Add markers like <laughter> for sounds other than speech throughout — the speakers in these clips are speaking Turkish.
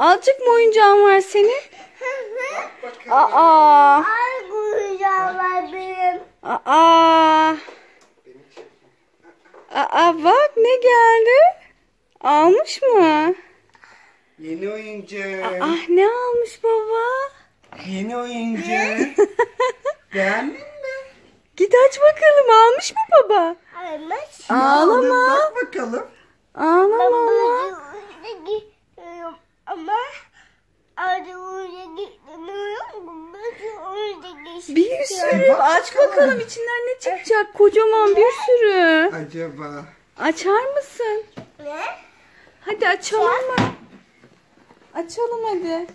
Azıcık mı oyuncağın var senin? Aa. Ay kuyruğum var benim. Aa. Beni çek. Aa bak ne geldi? Almış mı? Yeni oyuncak. Ah ne almış baba? Yeni oyuncak. <laughs> Beğendin mi? Git aç bakalım almış mı baba? Almış. Ağlama. Bak bakalım. Ağlama. gidiyorum ama adı oraya gitmiyorum. Burası orada geçiyor. Bir sürü. Aç bakalım içinden ne çıkacak? Kocaman bir sürü. Acaba. Açar mısın? Ne? Hadi açalım mı? Açalım hadi.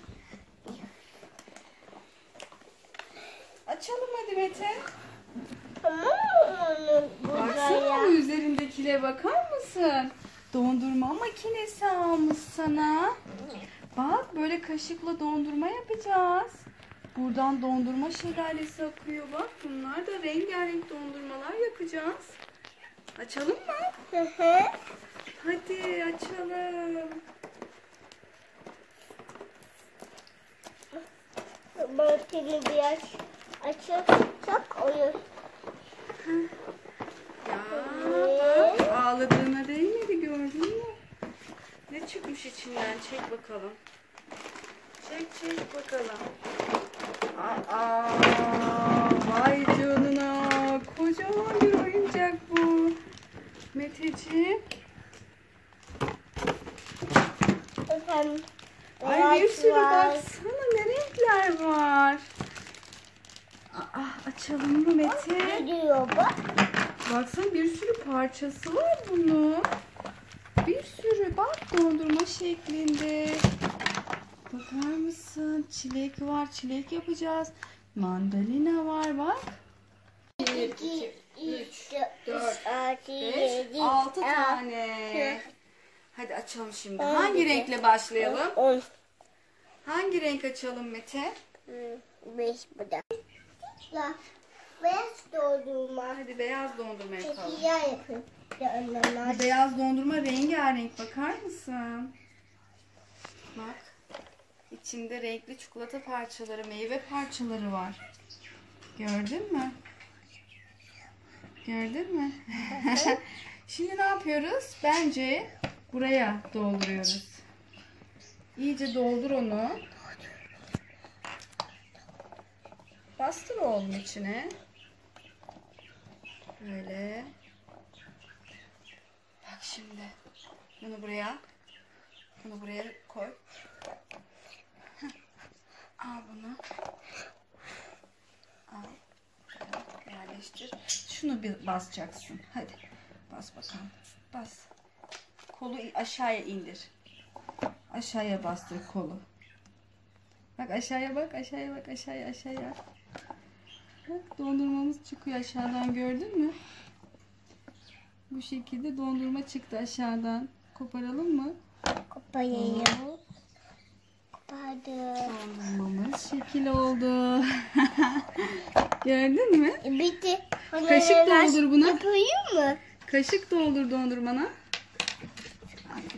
Açalım hadi Mete. Baksana bu üzerindekilere bakar mısın? Dondurma makinesi almış sana. Bak böyle kaşıkla dondurma yapacağız. Buradan dondurma şelalesi akıyor bak. Bunlar da rengarenk dondurmalar yapacağız. Açalım mı? Hı hı. Hadi açalım. Bakını biraz açarsak olur. Ya bak ağladığına değmedi gördün mü? Ne çıkmış içinden çek bakalım. Çek çek bakalım. Aa, vay canına kocaman bir oyuncak bu. Meteciğim. Efendim. Ay bir sürü var. baksana ne renkler var. Aa, açalım mı Mete? Ne diyor bu? Baksana bir sürü parçası var bunun. Dondurma şeklinde. Bakar mısın? Çilek var. Çilek yapacağız. Mandalina var bak. 2, 3, 4, 6, 5, 7, 6 tane. Hadi açalım şimdi. Hangi renkle başlayalım? 10, Hangi renk açalım Mete? 5 bu da. Ya, beyaz doldurma. Hadi beyaz dondurma yapalım. Şekiller yapın. Beyaz dondurma rengarenk bakar mısın? Bak. İçinde renkli çikolata parçaları, meyve parçaları var. Gördün mü? Gördün mü? <laughs> Şimdi ne yapıyoruz? Bence buraya dolduruyoruz. İyice doldur onu. Bastır oğlum içine. Böyle. Şimdi. Bunu buraya. Bunu buraya koy. Al bunu. Al. Yerleştir. Şunu bir basacaksın. Hadi. Bas bakalım. Bas. Kolu aşağıya indir. Aşağıya bastır kolu. Bak aşağıya bak. Aşağıya bak. Aşağıya aşağıya. Bak dondurmamız çıkıyor aşağıdan gördün mü? Bu şekilde dondurma çıktı aşağıdan. Koparalım mı? Koparayım. Kopardım. Dondurmamız şekil oldu. <laughs> Gördün mü? E, Bitti. Kaşık doldur buna. Yapayım mı? Kaşık doldur dondurmana.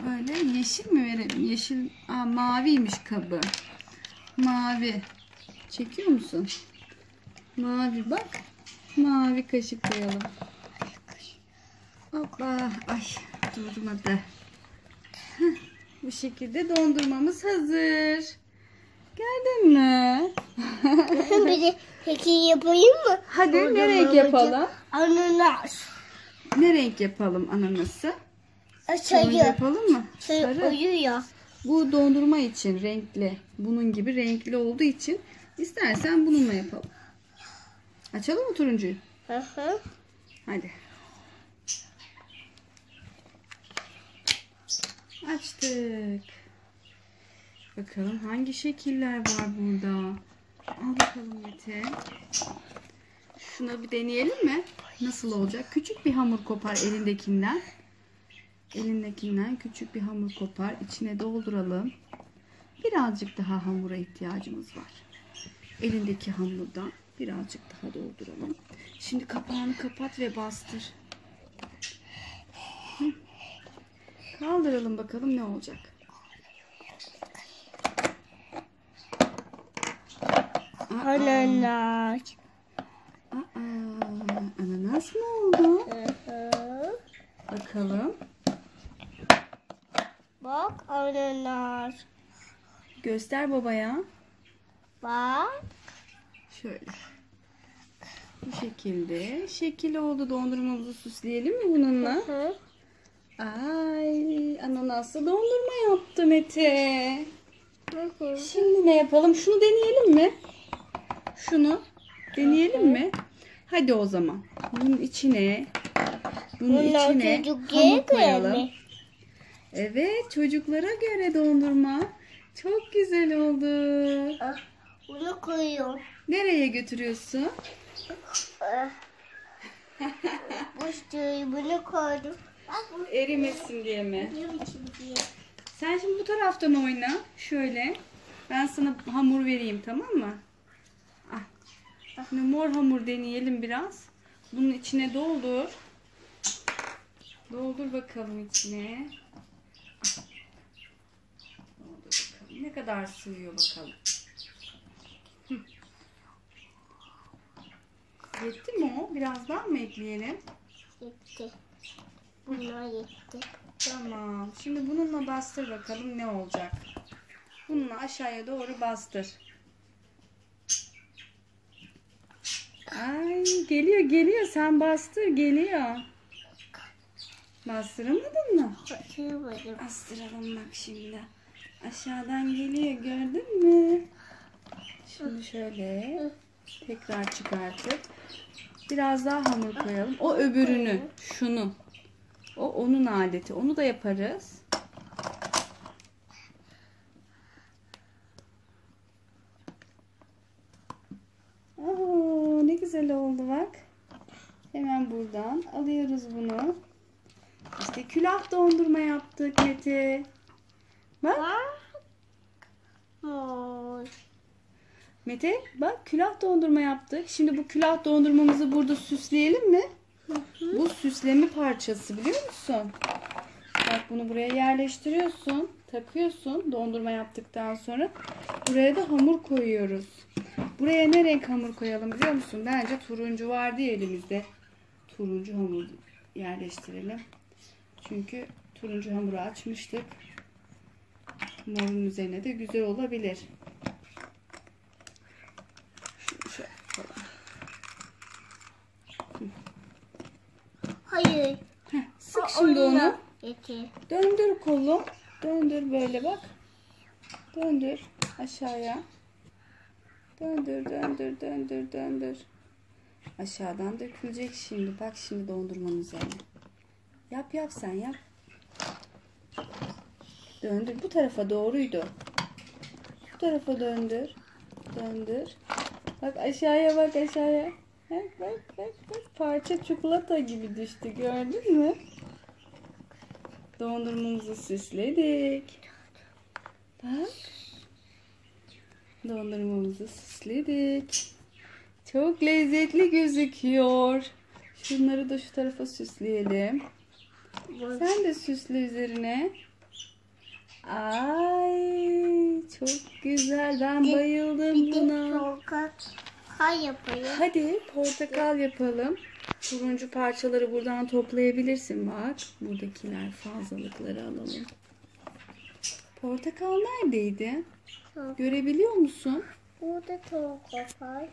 Böyle yeşil mi verelim? Yeşil, aa, maviymiş kabı. Mavi. Çekiyor musun? Mavi bak. Mavi kaşık koyalım. Hoppa. Ay durmadı. Heh, Bu şekilde dondurmamız hazır. Gördün mü? Bir de peki yapayım mı? Hadi ne renk yapalım? Ananas. Ne renk yapalım ananası? Sarı Sarı. yapalım mı? Sarı Sarı. uyuyor. Bu dondurma için renkli. Bunun gibi renkli olduğu için istersen bununla yapalım. Açalım mı turuncuyu? Hı hı. Hadi. Açtık. Bakalım hangi şekiller var burada. Al bakalım Mete. Şuna bir deneyelim mi? Nasıl olacak? Küçük bir hamur kopar elindekinden. Elindekinden küçük bir hamur kopar. İçine dolduralım. Birazcık daha hamura ihtiyacımız var. Elindeki hamurdan birazcık daha dolduralım. Şimdi kapağını kapat ve bastır. Kaldıralım bakalım ne olacak. Ananas. Ananas mı oldu? Bakalım. Bak ananas. Göster babaya. Bak. Şöyle. Bu şekilde. Şekil oldu dondurmamızı süsleyelim mi bununla? Hı hı. Ay ananaslı dondurma yaptı Mete. Şimdi ne yapalım? Şunu deneyelim mi? Şunu deneyelim mi? Hadi o zaman. Bunun içine bunun Bunlar içine hamur koyalım. mi? Evet çocuklara göre dondurma. Çok güzel oldu. Ah, Bunu koyuyorum. Nereye götürüyorsun? Ah. <laughs> Bu bunu koydum. Erimesin diye mi? Sen şimdi bu taraftan oyna. Şöyle. Ben sana hamur vereyim tamam mı? Ah. Şimdi mor hamur deneyelim biraz. Bunun içine doldur. Doldur bakalım içine. Doldur bakalım. Ne kadar sığıyor bakalım. Hı. Yetti mi o? Biraz daha mı ekleyelim? Yetti. Bunlar yetti. Tamam. Şimdi bununla bastır bakalım ne olacak. Bununla aşağıya doğru bastır. Ay geliyor geliyor. Sen bastır geliyor. Bastıramadın mı? Kaçırmadım. Bastıralım bak şimdi. Aşağıdan geliyor gördün mü? Şimdi şöyle tekrar çıkartıp biraz daha hamur koyalım. O öbürünü, şunu. O onun adeti. Onu da yaparız. Aa, ne güzel oldu bak. Hemen buradan alıyoruz bunu. İşte külah dondurma yaptık Mete. Bak. Mete bak külah dondurma yaptık. Şimdi bu külah dondurmamızı burada süsleyelim mi? Bu süsleme parçası biliyor musun? Bak bunu buraya yerleştiriyorsun. Takıyorsun dondurma yaptıktan sonra. Buraya da hamur koyuyoruz. Buraya ne renk hamur koyalım biliyor musun? Bence turuncu vardı ya elimizde. Turuncu hamur yerleştirelim. Çünkü turuncu hamuru açmıştık. Morun üzerine de güzel olabilir. Şunu şöyle yapalım. Hayır. Heh, sık şimdi onu. Yetti. Döndür kolum. Döndür böyle bak. Döndür aşağıya. Döndür döndür döndür döndür. Aşağıdan dökülecek şimdi. Bak şimdi dondurmanın üzerine. Yap yap sen yap. Döndür. Bu tarafa doğruydu. Bu tarafa döndür. Döndür. Bak aşağıya bak aşağıya. Bak bak bak bak. Parça çikolata gibi düştü gördün mü? Dondurmamızı süsledik. Bak. Dondurmamızı süsledik. Çok lezzetli gözüküyor. Şunları da şu tarafa süsleyelim. Sen de süsle üzerine. Ay çok güzel. Ben bayıldım buna. Kay yapayım. Hadi portakal yapalım. Turuncu parçaları buradan toplayabilirsin bak. Buradakiler fazlalıkları alalım. Portakal neredeydi? Soğuk. Görebiliyor musun? Burada kay.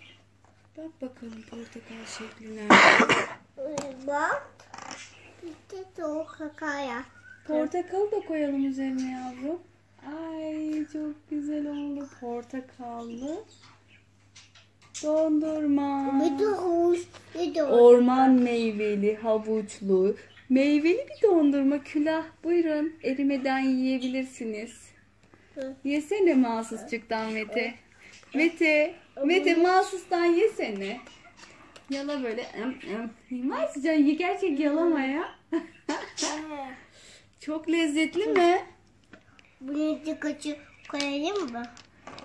Bak bakalım portakal şekli nerede? Bak. Bir de soğuk kay yap. Portakalı da koyalım üzerine yavrum. Ay çok güzel oldu portakallı. Dondurma. Bir de hoş. Bir de Orman meyveli, havuçlu, meyveli bir dondurma külah. Buyurun erimeden yiyebilirsiniz. Yesene mahsusçuktan Mete. Mete, Mete mahsustan yesene. Yala böyle. Em, em. Yemez can ye gerçek yalama ya. <laughs> Çok lezzetli mi? Bunu kaçı koyayım mı?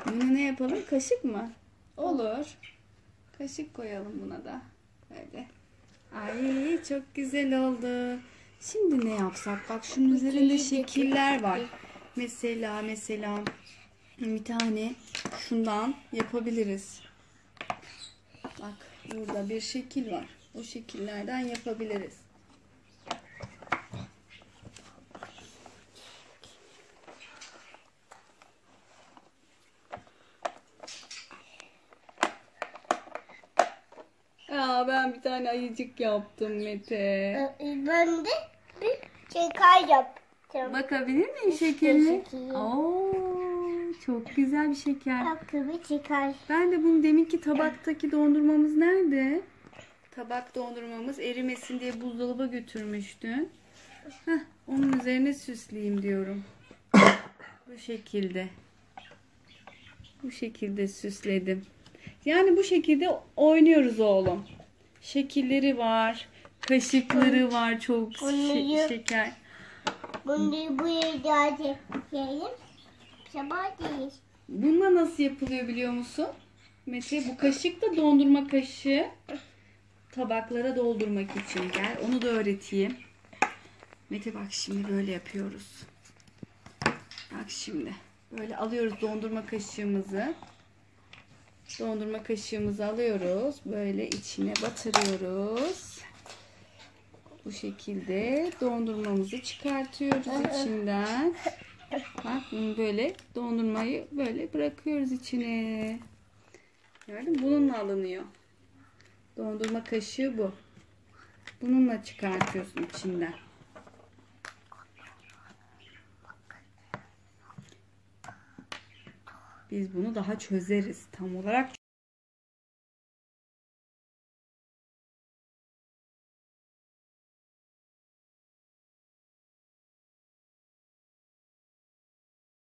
Bunu ne yapalım? Kaşık mı? Olur. Kaşık koyalım buna da. Böyle. Ay çok güzel oldu. Şimdi ne yapsak? Bak şunun üzerinde şekiller var. Mesela mesela bir tane şundan yapabiliriz. Bak burada bir şekil var. O şekillerden yapabiliriz. Aa, ben bir tane ayıcık yaptım Mete. Ee, Ben de bir şeker yaptım. Bakabilir miyim şekerini? şekeri. Oo, çok güzel bir şeker. Hakkı bir şeker. Ben de bunu deminki tabaktaki dondurmamız nerede? Tabak dondurmamız erimesin diye buzdolaba götürmüştün. Heh, onun üzerine süsleyeyim diyorum. Bu şekilde. Bu şekilde süsledim. Yani bu şekilde oynuyoruz oğlum. Şekilleri var. Kaşıkları var çok şe- şeker. Bunu buraya da çekelim. Sabah değil. Bununla nasıl yapılıyor biliyor musun? Mete bu kaşık da dondurma kaşığı. Tabaklara doldurmak için gel. Onu da öğreteyim. Mete bak şimdi böyle yapıyoruz. Bak şimdi. Böyle alıyoruz dondurma kaşığımızı. Dondurma kaşığımızı alıyoruz. Böyle içine batırıyoruz. Bu şekilde dondurmamızı çıkartıyoruz içinden. Bak bunu böyle dondurmayı böyle bırakıyoruz içine. Gördün mü? Bununla alınıyor. Dondurma kaşığı bu. Bununla çıkartıyorsun içinden. Biz bunu daha çözeriz. Tam olarak